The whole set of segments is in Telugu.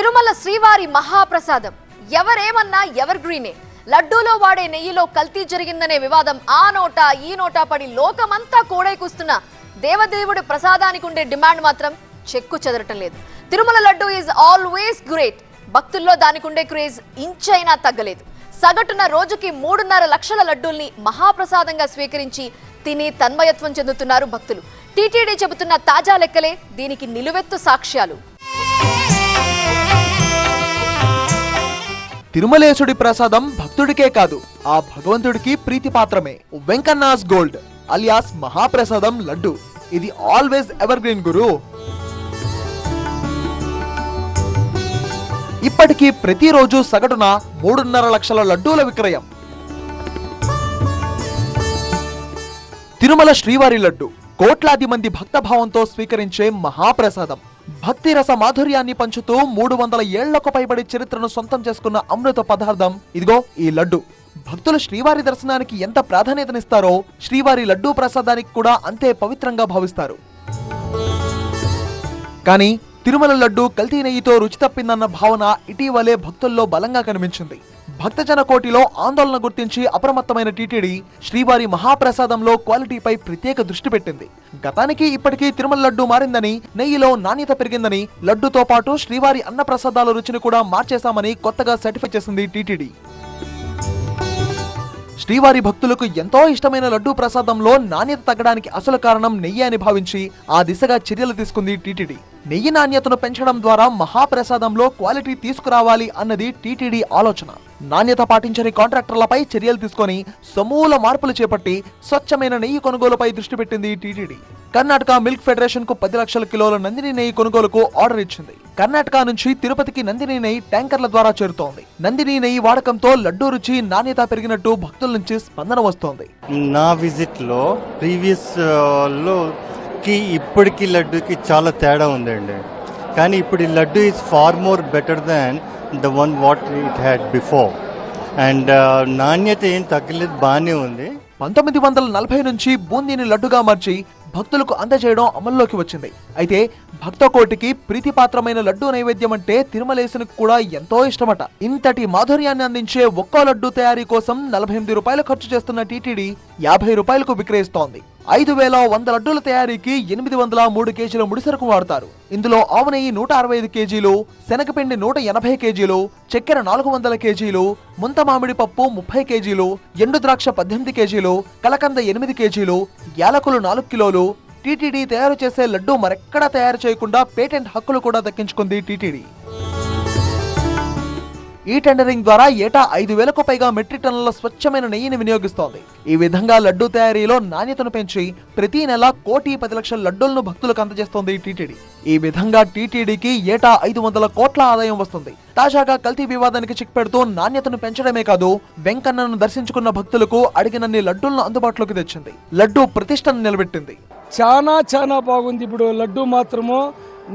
తిరుమల శ్రీవారి మహాప్రసాదం. ఎవరేమన్నా ఎవర్ గ్రీనే లడ్డూలో వాడే నెయ్యిలో కల్తీ జరిగిందనే వివాదం ఆ నోట ఈ నోటా పడి లోకమంతా కూస్తున్న దేవదేవుడి ప్రసాదానికి ఉండే డిమాండ్ మాత్రం చెక్కు చెదరటం లేదు. Tirumala laddu is always great భక్తుల్లో దానికి ఉండే క్రేజ్ ఇంచైనా తగ్గలేదు. సగటున రోజుకి మూడున్నర లక్షల లడ్డూల్ని మహాప్రసాదంగా స్వీకరించి తిని తన్మయత్వం చెందుతున్నారు భక్తులు. టీటీడీ చెబుతున్న తాజా లెక్కలే దీనికి నిలువెత్తు సాక్ష్యాలు. తిరుమలేశుడి ప్రసాదం భక్తుడికే కాదు ఆ భగవంతుడికి ప్రీతిపాత్రమే. వెంకన్నాస్ గోల్డ్ అలియాస్ మహాప్రసాదం లడ్డు. ఇది ఆల్వేస్ ఎవర్ గ్రీన్ గురు. ఇప్పటికీ ప్రతిరోజు సగటున మూడున్నర లక్షల లడ్డూల విక్రయం. తిరుమల శ్రీవారి లడ్డు కోట్లాది మంది భక్తభావంతో స్వీకరించే మహాప్రసాదం. భక్తి రస మాధుర్యాన్ని పంచుతూ మూడు వందల ఏళ్ళకు పైబడి చరిత్రను సొంతం చేసుకున్న అమృత పదార్థం. ఇదిగో ఈ లడ్డు. భక్తులు శ్రీవారి దర్శనానికి ఎంత ప్రాధాన్యతనిస్తారో శ్రీవారి లడ్డూ ప్రసాదానికి కూడా అంతే పవిత్రంగా భావిస్తారు. కానీ తిరుమల లడ్డు కల్తీ నెయ్యితో రుచి తప్పిందన్న భావన ఇటీవలే భక్తుల్లో బలంగా కనిపించింది. భక్తజన కోటిలో ఆందోళన గుర్తించి అప్రమత్తమైన టీటీడీ శ్రీవారి మహాప్రసాదంలో క్వాలిటీపై ప్రత్యేక దృష్టి పెట్టింది. గతానికి ఇప్పటికీ తిరుమల లడ్డు మారిందని నెయ్యిలో నాణ్యత పెరిగిందని లడ్డుతో పాటు శ్రీవారి అన్న ప్రసాదాల రుచిని కూడా మార్చేశామని కొత్తగా సర్టిఫై చేసింది టీటీడీ. శ్రీవారి భక్తులకు ఎంతో ఇష్టమైన లడ్డూ ప్రసాదంలో నాణ్యత తగ్గడానికి అసలు కారణం నెయ్యి అని భావించి ఆ దిశగా చర్యలు తీసుకుంది టీటీడీ. నెయ్యి నాణ్యతను పెంచడం ద్వారా మహాప్రసాదంలో క్వాలిటీ తీసుకురావాలి అన్నది టీటీడీ ఆలోచన. నాణ్యత పాటించని కాంట్రాక్టర్లపై చర్యలు తీసుకొని సమూల మార్పులు చేపట్టి స్వచ్ఛమైన నెయ్యి కొనుగోలుపై దృష్టి పెట్టింది టీటీడీ. కర్ణాటక మిల్క్ ఫెడరేషన్కు పది లక్షల కిలోల నందిని నెయ్యి కొనుగోలుకు ఆర్డర్ ఇచ్చింది. కర్ణాటక నుంచి తిరుపతికి నందిని నెయ్యి ట్యాంకర్ల ద్వారా చేరుతోంది. నందిని నెయ్యి వాడకంతో లడ్డూ రుచి నాణ్యత పెరిగినట్టు భక్తుల నుంచి స్పందన వస్తోంది. నా విజిట్లో ప్రీవియస్లో కి ఇప్పటికి లడ్డూకి చాలా తేడా ఉందండి. కానీ ఇప్పుడు ఈ laddu is far more better than the one what it had before and నాణ్యత ఏం తగ్గలేదు బాగానే ఉంది. పంతొమ్మిది వందల నలభై నుంచి బూందీని లడ్డుగా మార్చి భక్తులకు అందజేయడం అమల్లోకి వచ్చింది. అయితే భక్త కోటికి ప్రీతిపాత్రమైన లడ్డు నైవేద్యం అంటే తిరుమలేసునికి కూడా ఎంతో ఇష్టమట. ఇంతటి మాధుర్యాన్ని అందించే ఒక్కో లడ్డు తయారీ కోసం నలభై ఎనిమిది రూపాయలు ఖర్చు చేస్తున్న టీటీడీ యాభై రూపాయలకు విక్రయిస్తోంది. ఐదు వేల వంద లడ్డూల తయారీకి ఎనిమిది వందల మూడు కేజీల ముడిసరుకు వాడతారు. ఇందులో ఆవు నెయ్యి నూట అరవై ఐదు కేజీలు శనగపిండి నూట ఎనభై కేజీలు చక్కెర నాలుగు వందల కేజీలు ముంత మామిడి పప్పు ముప్పై కేజీలు ఎండు ద్రాక్ష పద్దెనిమిది కేజీలు కలకంద ఎనిమిది కేజీలు యాలకులు నాలుగు కిలోలు. టీటీడీ తయారు చేసే లడ్డూ మరెక్కడా తయారు చేయకుండా పేటెంట్ హక్కులు కూడా దక్కించుకుంది టీటీడీ. ఈ టెండరింగ్ ద్వారా ఏటా ఐదు వేలకు పైగా మెట్రిక్ టన్నుల స్వచ్ఛమైన నెయ్యిని వినియోగిస్తోంది. ఈ విధంగా లడ్డూ తయారీలో నాణ్యతను పెంచి ప్రతి నెల కోటి పది లక్షల లడ్డూలను భక్తులకు అందజేస్తోంది టీటీడీ. ఈ విధంగా టీటీడీకి ఏటా ఐదు వందల కోట్ల ఆదాయం వస్తుంది. తాజాగా కల్తీ వివాదానికి చిక్ పెడుతూ నాణ్యతను పెంచడమే కాదు వెంకన్నను దర్శించుకున్న భక్తులకు అడిగినన్ని లడ్డూలను అందుబాటులోకి తెచ్చింది. లడ్డూ ప్రతిష్టను నిలబెట్టింది. చాలా చాలా బాగుంది ఇప్పుడు లడ్డు మాత్రము.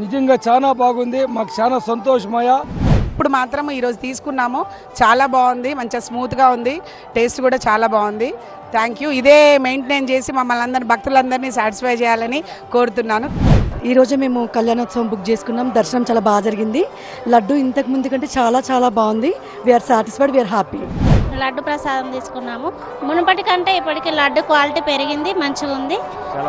నిజంగా చాలా బాగుంది. మాకు చాలా సంతోషమయ్యా. ఇప్పుడు మాత్రం ఈరోజు తీసుకున్నాము చాలా బాగుంది మంచిగా స్మూత్గా ఉంది టేస్ట్ కూడా చాలా బాగుంది. థ్యాంక్ యూ ఇదే మెయింటైన్ చేసి మమ్మల్ని అందరినీ భక్తులందరినీ సాటిస్ఫై చేయాలని కోరుతున్నాను. ఈరోజు మేము కళ్యాణోత్సవం బుక్ చేసుకున్నాం. దర్శనం చాలా బాగా జరిగింది. లడ్డు ఇంతకు ముందు కంటే చాలా చాలా బాగుంది. We are satisfied we are happy laddu ప్రసాదం తీసుకున్నాము. మునుపటి కంటే ఇప్పటికి లడ్డు క్వాలిటీ పెరిగింది మంచిగా ఉంది.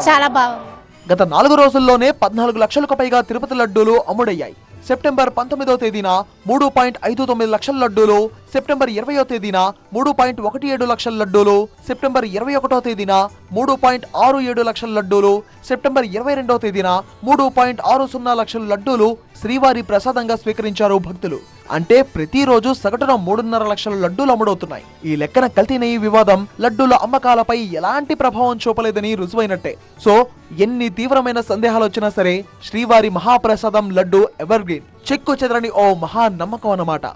చాలా బాగుంది. గత నాలుగు రోజుల్లోనే పద్నాలుగు లక్షలకు పైగా తిరుపతి లడ్డూలు అమ్ముడయ్యాయి. సెప్టెంబర్ పంతొమ్మిదో తేదీన మూడు పాయింట్ ఐదు తొమ్మిది లక్షల లడ్డూలు సెప్టెంబర్ ఇరవయో తేదీన మూడు పాయింట్ ఒకటి ఏడు లక్షల లడ్డూలు సెప్టెంబర్ ఇరవై ఒకటో తేదీన మూడు పాయింట్ ఆరు ఏడు లక్షల లడ్డూలు సెప్టెంబర్ ఇరవై రెండో తేదీన మూడు పాయింట్ ఆరు సున్నా లక్షల లడ్డూలు శ్రీవారి ప్రసాదంగా స్వీకరించారు భక్తులు. అంటే ప్రతిరోజు సగటున మూడున్నర లక్షల లడ్డూలు అమ్ముడవుతున్నాయి. ఈ లెక్కన కల్తీ నెయ్యి వివాదం లడ్డూల అమ్మకాలపై ఎలాంటి ప్రభావం చూపలేదని రుజువైనట్టే. సో ఎన్ని తీవ్రమైన సందేహాలు వచ్చినా సరే శ్రీవారి మహాప్రసాదం లడ్డు ఎవర్ గ్రీన్ చెక్కు చెదరని ఓ మహా నమ్మకం అన్నమాట.